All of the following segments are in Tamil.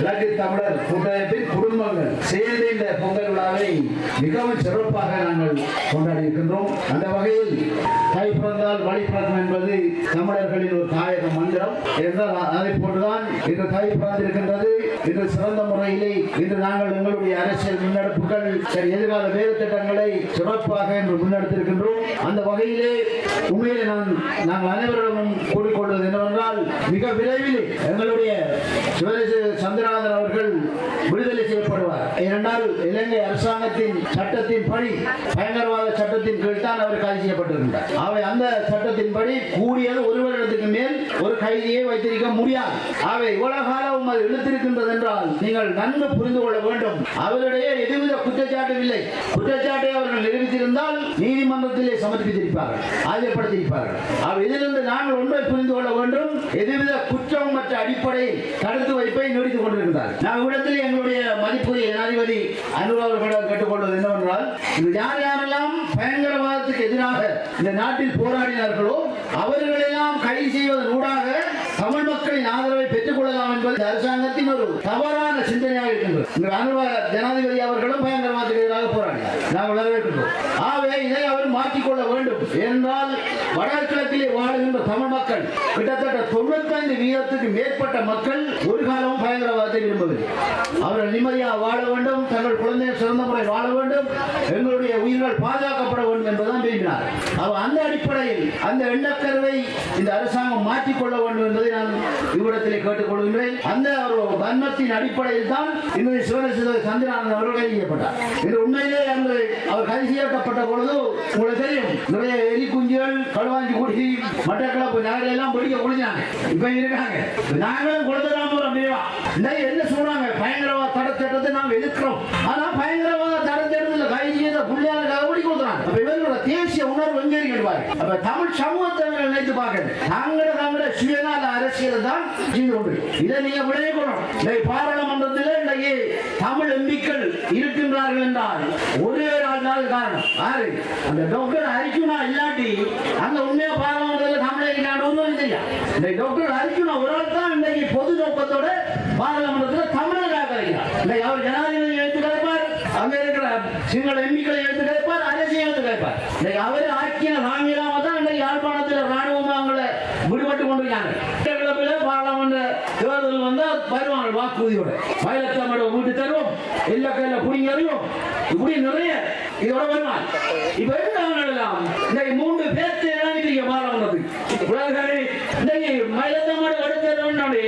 இலங்கை தமிழர் கூட்டமைப்பின் குடும்பங்கள் சேர்ந்து இந்த பொங்கல் விழாவை மிகவும் சிறப்பாக நாங்கள் கொண்டாடி இருக்கின்றோம் அந்த வகையில் கை பிறந்தால் வழி பிறக்கும் என்பது தமிழர்களின் ஒரு தாயக மந்திரம். என்றால் அதை போன்றுதான் இன்று கை பிறந்திருக்கின்றது. இன்று சிறந்த முறையிலே இன்று நாங்கள் எங்களுடைய அரசியல் முன்னெடுப்புகள் சரி எதிர்கால வேறு திட்டங்களை சிறப்பாக இன்று முன்னெடுத்திருக்கின்றோம். அந்த வகையிலே உண்மையிலே நான் நாங்கள் அனைவரிடமும் கூறிக்கொள்வது என்னவென்றால் மிக விரைவில் எங்களுடைய சிவரேச சந்திரநாதன் அவர்கள் விடுதலை ஏனென்றால் இலங்கை அரசாங்கத்தின் சட்டத்தின் படி பயங்கரவாத சட்டத்தின் கீழ் தான் அவர் கைது செய்யப்பட்டிருந்தார் அவை அந்த சட்டத்தின்படி கூடியது ஒரு வருடத்துக்கு மேல் ஒரு கைதியை வைத்திருக்க முடியாது. அவை இவ்வளவு காலம் அது இழுத்திருக்கின்றது என்றால் நீங்கள் நன்கு புரிந்து கொள்ள வேண்டும். அவரிடையே எதுவித குற்றச்சாட்டும் இல்லை. குற்றச்சாட்டை அவர்கள் நிரூபித்திருந்தால் நீதிமன்றத்திலே சமர்ப்பித்திருப்பார்கள் ஆஜர்படுத்தியிருப்பார்கள். அவர் இதிலிருந்து நாங்கள் ஒன்றை புரிந்து கொள்ள வேண்டும். எதுவித குற்றம் மற்ற அடிப்படையில் தடுத்து வைப்பை நீடித்துக் கொண்டிருக்கிறார் நாம் இடத்தில் எங்களுடைய மதிப்புரிய ஜனாதிபதி அனுர் அவர்களிடம் கேட்டுக்கொள்வது என்னவென்றால் இந்த யார் யாரெல்லாம் பயங்கரவாதத்துக்கு எதிராக இந்த நாட்டில் போராடினார்களோ அவர்களெல்லாம் கைது செய்வதன் ஊடாக தமிழ் மக்களின் ஆதரவை பெற்றுக் கொள்ளலாம் என்பது அரசாங்கத்தின் ஒரு தவறான சிந்தனையாக இருக்கின்றது. ஜனாதிபதி அவர்களும் பயங்கரவாதத்துக்கு எதிராக போராடினார் நாங்கள் வரவேற்கின்றோம். ஆகவே இதை அவர் மாற்றிக்கொள்ள வேண்டும். என்றால் வடகிழக்கிலே வாழுகின்ற தமிழ் மக்கள் கிட்டத்தட்ட தொண்ணூத்தைந்து வீதத்துக்கு மேற்பட்ட மக்கள் ஒரு காலமும் பயங்கரவாதத்தை விரும்பவில்லை அவர்கள் நிம்மதியாக வாழ வேண்டும் தங்கள் குழந்தைகள் சிறந்த முறை வாழ வேண்டும் எங்களுடைய உயிர்கள் பாதுகாக்கப்பட வேண்டும் என்பதுதான் விரும்பினார். அவர் அந்த அடிப்படையில் அந்த எண்ணக்கருவை இந்த அரசாங்கம் மாற்றிக்கொள்ள வேண்டும் என்பதை நான் இவ்விடத்திலே கேட்டுக்கொள்கின்றேன். அந்த ஒரு வன்மத்தின் அடிப்படையில் தான் இன்றைய சிவனேஸ்வர சந்திரநாதன் அவர்கள் கைது செய்யப்பட்டார். இது உண்மையிலே அன்று அவர் கைது செய்யப்பட்ட பொழுது உங்களுக்கு தெரியும். நிறைய எலி குஞ்சுகள் களுவாஞ்சி குடி மட்டக்களப்பு நகரில் எல்லாம் பிடிக்க குடிச்சாங்க இப்ப இருக்காங்க. நாங்களும் கொடுத்துதான் போறோம் மீவா இன்னைக்கு என்ன சொல்றாங்க? பயங்கரவாத தடை சட்டத்தை நாம் எதிர்க்கிறோம். ஆனா பயங்கரவாத தடை சட்டத்தில் கைது செய்த பிள்ளையாருக்காக ஓடி கொடுக்குறாங்க அப்ப இவர்களோட தேசிய உணர்வு எங்க இருக்கு பாரு. அப்ப தமிழ் சமூகத்தை நினைத்து பார்க்கணும். தாங்கள தாங்கள சுயநல அரசியல் தான் செய்து கொண்டு இதை நீங்க விளையக்கணும் இன்னைக்கு பாராளுமன்றத்தில் இன்னைக்கு தமிழ் எம்பிக்கள் இருக்கின்றார்கள் என்றால் ஒரே ஒரு காரணம். யாரு? அந்த டாக்டர் அரிக்குனா இல்லாட்டி அந்த உண்மையா பாராளுமன்றத்தில் தமிழை நான் ஒன்றும் தெரியும் இந்த டாக்டர் அரிக்குனா ஒரு ஆள் தான் இன்னைக்கு பொது நோக்கத்தோட பாராளுமன்றத்தில் தமிழர் ஆகிறார் இன்னைக்கு அவர் ஜனாதிபதி எடுத்து கேட்பார் அங்க இருக்கிற சிங்கள எம்பிக்களை எடுத்து கேட்பார் அரசியல் எடுத்து கேட்பார் இன்னைக்கு அவர் ஆக்கிய ராமியலாம வருவாங்க வாக்குறுதியோட மயிலத்தமிழ வீட்டு தருவோம். எல்லா கையில புடிங்க அறிவோம். இப்படி நிறைய இதோட வருவாங்க இப்ப என்ன நடலாம்? இன்னைக்கு மூன்று பேர்த்து இறங்கிட்டீங்க மாறவனது உலகே இன்னைக்கு மயிலத்தமிழ எடுத்தோடனே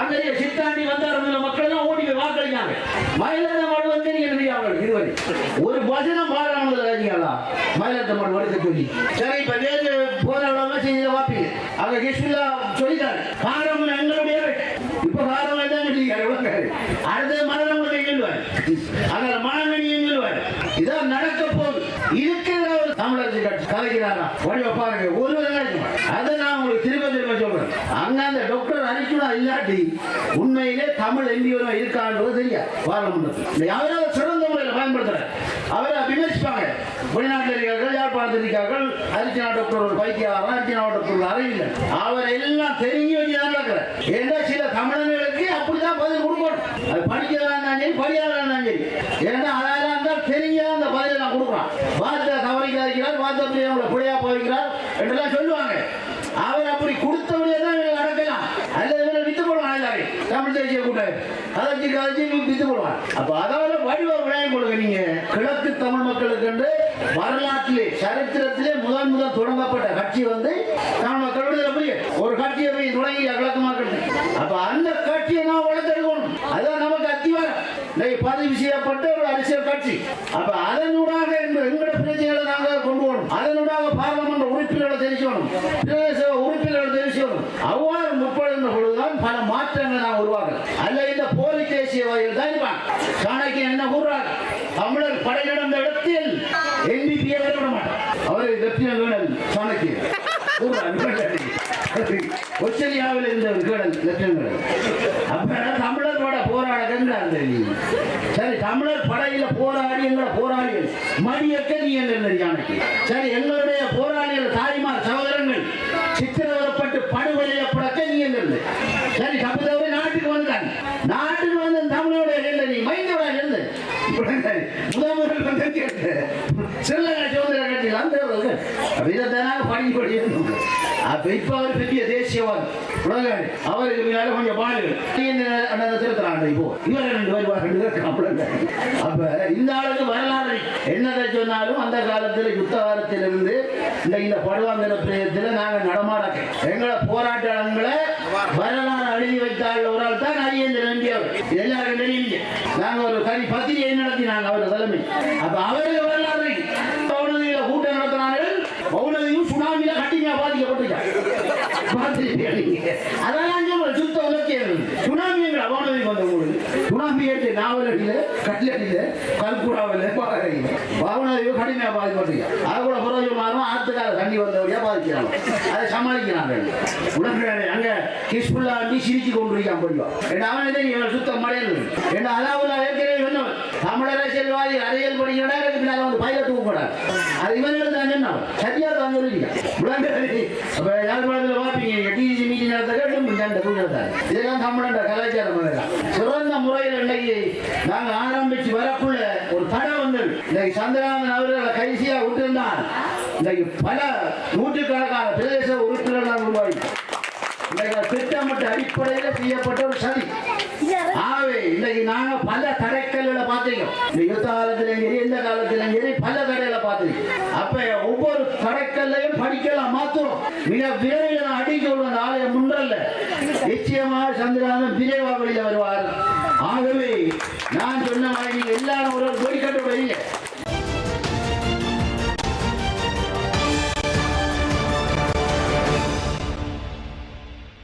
அங்கே சித்தாண்டி வந்தார் மக்கள் தான் ஓடி போய் வாக்களிக்காங்க மயிலத்தமிழ் வந்து நீங்க தெரியாமல் இதுவரை ஒரு வசனம் பாராளுமன்ற ராஜிங்களா மயிலத்தமிழ் எடுக்க சொல்லி. சரி இப்ப நேற்று போராடாம செஞ்சு வாப்பீங்க அங்க கிஷ்மிலா சொல்லிட்டாரு காரம் எங்களுடைய இப்ப காரம் என்ன அடுத்த மரணம் சொல்லுவார். அங்க மனநடியும் சொல்லுவார். இதான் நடக்க போகுது. இருக்கிற ஒரு தமிழரசு கட்சி கலைக்கிறாரா? வழியை பாருங்க ஒரு அதை நான் உங்களுக்கு திரும்ப திரும்ப சொல்றேன். அங்க அந்த டாக்டர் அரிக்குனா இல்லாட்டி உண்மையிலே தமிழ் எம்பியோரும் இருக்கான்றது தெரியாது. பாராளுமன்றத்தில் யாராவது சிறந்த முறையில் பயன்படுத்துறாரு. அவரை விமர்சிப்பாங்க. வெளிநாட்டில் இருக்கிறார்கள் யாழ்ப்பாணத்தில் இருக்கிறார்கள் அரிச்சனா டாக்டர் ஒரு பைத்தியாரா அரிச்சனா டாக்டர் அறிவில்லை அவர் எல்லாம் தெரிஞ்சு வச்சு நடக்கிறார். ஏன்னா கூட்டாளி அதற்கு கழிச்சு வித்து போடுவான். அப்ப அதாவது வடிவ விளையாடி கொடுங்க நீங்க. கிழக்கு தமிழ் மக்களுக்கு என்று வரலாற்றிலே சரித்திரத்திலே முதன் முதல் தொடங்கப்பட்ட கட்சி வந்து தமிழ் மக்கள் விடுதலை ஒரு கட்சியை போய் தொடங்கி கிழக்கு மக்கள் அப்ப அந்த கட்சியை நான் வளர்த்தெடுக்கணும். அதுதான் நமக்கு அத்திவாரம். பதிவு செய்யப்பட்ட ஒரு அரசியல் கட்சி. அப்ப அதனூடாக எங்களை எங்களோட பிரச்சனைகளை நாங்க கொண்டு வரணும் அதனூடாக பார்லமெண்ட் உறுப்பினர்களை தெரிவிக்கணும் பிரதேச உறுப்பினர்களை தெரிவிக்கணும் அவ்வாறு முற்படுகின்ற பொழுதுதான் பல மாற்றங்களை நான் உருவாக்கணும் அல்ல இந்த போலி தேசியவாதிகள் தான் இருப்பாங்க சாணக்கியன் என்ன கூறுறாங்க தமிழர் படை நடந்த இடத்தில் எம்பிபியை விட மாட்டார் அவரை வெற்றி வேணல் சாணக்கியன் ஆஸ்திரேலியாவில் இருந்த ஒரு கேடல் லட்சங்கள் அப்ப தமிழர்களோட போராடுகிறார் சரி தமிழர் படையில போராடி எங்களை போராளிகள் மடியக்க நீ என்ற யானைக்கு சரி எங்களுடைய போராளிகள் தாய்மார் சகோதரங்கள் சித்திரவதப்பட்டு படுகொலையப்படக்க நீ எங்கிறது சரி தப்பு நாட்டுக்கு வந்தாங்க நாட்டுக்கு வந்து தமிழோட இல்லை நீ மைந்தோட இருந்து. முதல் முதல் வந்து கேட்டு சிறிலங்கா சுதந்திர கட்சியில் அந்த அப்ப இதைத்தானாக படிக்க படிக்கணும் அப்ப இப்ப அவர் பெரிய தேசியவாதி உலகாடு அவருக்கு கொஞ்சம் பாடுகள் திருத்தராண்டு இப்போ இவர் ரெண்டு பேர் ரெண்டு பேர் அப்ப இந்த ஆளுக்கு வரலாறு என்னதை சொன்னாலும் அந்த காலத்துல யுத்த காலத்திலிருந்து இந்த இந்த படுவாங்கிற பிரயத்தில் நாங்கள் நடமாட எங்களை போராட்டங்களை வரலாறு எழுதி வைத்தாள் ஒரு ஆள் தான் அரியந்திரன் நம்பியவர் இது எல்லாரும் தெரியுங்க நாங்க ஒரு கறி பத்திரிகை நடத்தினாங்க அவர் தலைமை. அப்ப அவருக்கு அதெல்லாம் சொல்ற சுத்த உலக்கியம் சுனாமி எங்களை பவுனதி வந்த போது சுனாமி எடுத்து நாவலடியில கட்லடியில கல்குடாவில் பாறையில் பவுனதியோ கடுமையா பாதிக்கப்பட்டிருக்காங்க அது கூட புரோஜமானம் ஆத்துக்கார தண்ணி வந்தவழியா பாதிக்கிறாங்க. அதை சமாளிக்கிறாங்க உடனே அங்க கிஸ்புல்லா அண்டி சிரிச்சு கொண்டிருக்கான் போய்வா என்ன அவன் இதை இவன் சுத்தம் மடையல் என்ன அதாவது ஏற்கனவே சொன்னவன் தமிழ் அரசியல்வாதி அரசியல் படிக்கிறா எனக்கு பின்னால் வந்து பயில தூக்கப்படாது அது இவர்கள் தான் சொன்னான் சரியா தான் விளங்குறது. அப்ப யாழ்ப்பாணத்தில் பார்ப்பீங்க? டிசி மீட்டிங் நடத்த கேட்டும். இந்த நடத்தாரு இதெல்லாம் தமிழண்ட கலாச்சாரம். சிறந்த முறையில் இன்னைக்கு நாங்க ஆரம்பிச்சு வரக்குள்ள ஒரு தடை வந்து இன்னைக்கு சந்திரகாந்தன் அவர்களை கைசியா விட்டிருந்தால் இன்னைக்கு பல நூற்றுக்கணக்கான பிரதேச உறுப்பினர்கள் உருவாகி இன்னைக்கு திட்டமிட்ட அடிப்படையில் செய்யப்பட்ட ஒரு சதி. ஆகவே இன்னைக்கு நாங்க பல தடைக்கல்களை பார்த்திருக்கோம். இந்த யுத்த காலத்திலும் சரி எந்த காலத்திலும் சரி பல தடைகளை பார்த்திருக்கோம். அப்ப ஒவ்வொரு தடைக்கல்லையும் படிக்கலாம் மாத்துறோம். மிக விரைவில் நான் அடிக்க உள்ள நாளைய முன்றல்ல. நிச்சயமாக சந்திரகாந்தன் விரைவா வெளியில வருவார். ஆகவே நான் சொன்ன மாதிரி எல்லாரும் ஒரு கொடிக்கட்டு வைங்க